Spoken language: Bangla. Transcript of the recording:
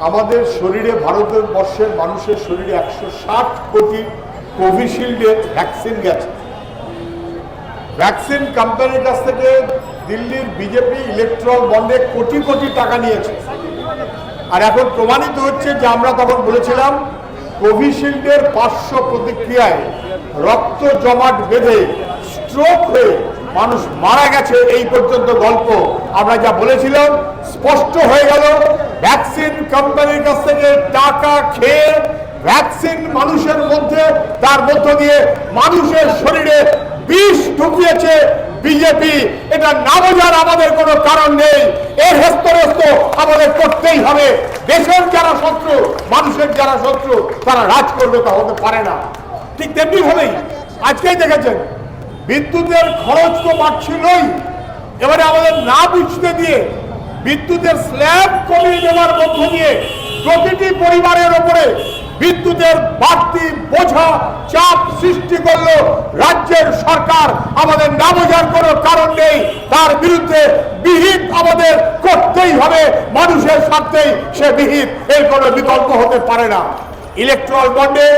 আমাদের শরীরে ভারতবর্ষের মানুষের শরীরে একশো ষাট কোটি কোভিশিল্ডের ভ্যাকসিন গেছে। ভ্যাকসিন কোম্পানির কাছ থেকে দিল্লির বিজেপি ইলেকট্রল বন্ডে কোটি কোটি টাকা নিয়েছে। আর এখন প্রমাণিত হচ্ছে যে আমরা তখন বলেছিলাম, কোভিশিল্ডের পার্শ্ব প্রতিক্রিয়ায় রক্ত জমাট বেঁধে স্ট্রোক হয়ে মানুষ মারা গেছে, এই পর্যন্ত গল্প। আমরা যা বলেছিলাম, স্পষ্ট হয়ে গেল ভ্যাকসিন কোম্পানির কাছ থেকে টাকা খেয়ে ভ্যাকসিন মানুষের মধ্যে, তার মধ্য দিয়ে মানুষের শরীরে বিষ ঢুকিয়েছে বিজেপি এটা না বোঝার আমাদের কোনো কারণ নেই। এর হেস্তরস্ত আমাদের করতেই হবে। দেশের যারা শত্রু, মানুষের যারা শত্রু, তারা রাজ করবে তা হতে পারে না। ঠিক তেমনি ভাবেই আজকেই দেখেছেন, বিদ্যুতের খরচ তো বাড়ছিলই। এবারে আমাদের না বুঝতে দিয়ে বিদ্যুতের স্ল্যাব কমিয়ে দেওয়ার মধ্য দিয়ে প্রতিটি পরিবারের ওপরে বিদ্যুতের বাড়তি বোঝা চাপ সৃষ্টি করল। রাজ্যের সরকার আমাদের না বোঝার কোনো কারণ নেই। তার বিরুদ্ধে বিহিত আমাদের করতেই হবে। মানুষের স্বার্থেই সে বিহিত। এর কোনো বিকল্প হতে পারে না। ইলেকট্রাল বন্ডে